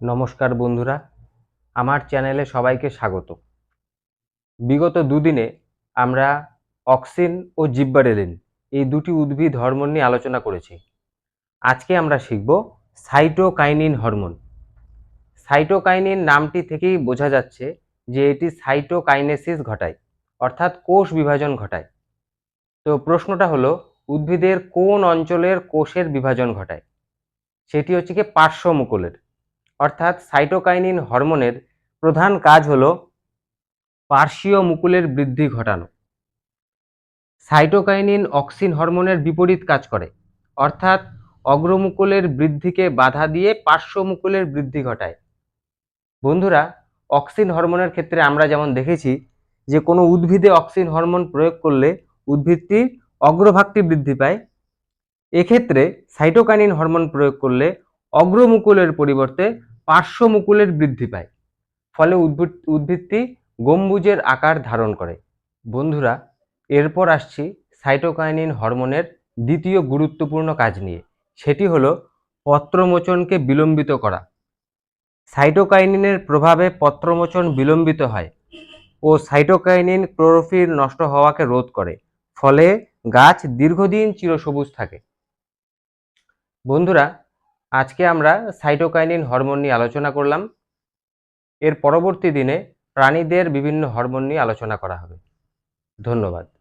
নমস্কার বন্ধুরা, আমার চ্যানেলে সবাইকে স্বাগত। বিগত দুদিনে আমরা অক্সিন ও জিব্বারেলিন এই দুটি উদ্ভিদ হরমোন নিয়ে আলোচনা করেছি। আজকে আমরা শিখব সাইটোকাইনিন হরমোন। সাইটোকাইনিন নামটি থেকেই বোঝা যাচ্ছে যে এটি সাইটোকাইনেসিস ঘটায়, অর্থাৎ কোষ বিভাজন ঘটায়। তো প্রশ্নটা হলো, উদ্ভিদের কোন অঞ্চলের কোষের বিভাজন ঘটায়? সেটি হচ্ছে কি পার্শ্ব মুকুলের অর্থাৎ সাইটোকাইনিন হরমোনের প্রধান কাজ হলো পার্শ্বীয় মুকুলের বৃদ্ধি ঘটানো। সাইটোকাইনিন অক্সিন হরমোনের বিপরীত কাজ করে, অর্থাৎ অগ্রমুকুলের বৃদ্ধিকে বাধা দিয়ে পার্শ্ব মুকুলের বৃদ্ধি ঘটায়। বন্ধুরা, অক্সিন হরমোনের ক্ষেত্রে আমরা যেমন দেখেছি যে কোনো উদ্ভিদে অক্সিন হরমোন প্রয়োগ করলে উদ্ভিদটি অগ্রভাগটি বৃদ্ধি পায়। এক্ষেত্রে সাইটোকাইনিন হরমোন প্রয়োগ করলে অগ্রমুকুলের পরিবর্তে পার্শ্বমুকুলের বৃদ্ধি পায়, ফলে উদ্ভিদ, উদ্ভিদটি গম্বুজের আকার ধারণ করে। বন্ধুরা, এরপর আসছি সাইটোকাইনিন হরমোনের দ্বিতীয় গুরুত্বপূর্ণ কাজ নিয়ে। সেটি হলো পত্রমোচনকে বিলম্বিত করা। সাইটোকাইনিনের প্রভাবে পত্রমোচন বিলম্বিত হয় ও সাইটোকাইনিন ক্লোরোফিল নষ্ট হওয়াকে রোধ করে, ফলে গাছ দীর্ঘদিন চিরসবুজ থাকে। বন্ধুরা আজকে আমরা সাইটোকাইনিন হরমোন নিয়ে আলোচনা করলাম। এর পরবর্তী দিনে প্রাণীদের বিভিন্ন হরমোন নিয়ে আলোচনা করা হবে। ধন্যবাদ।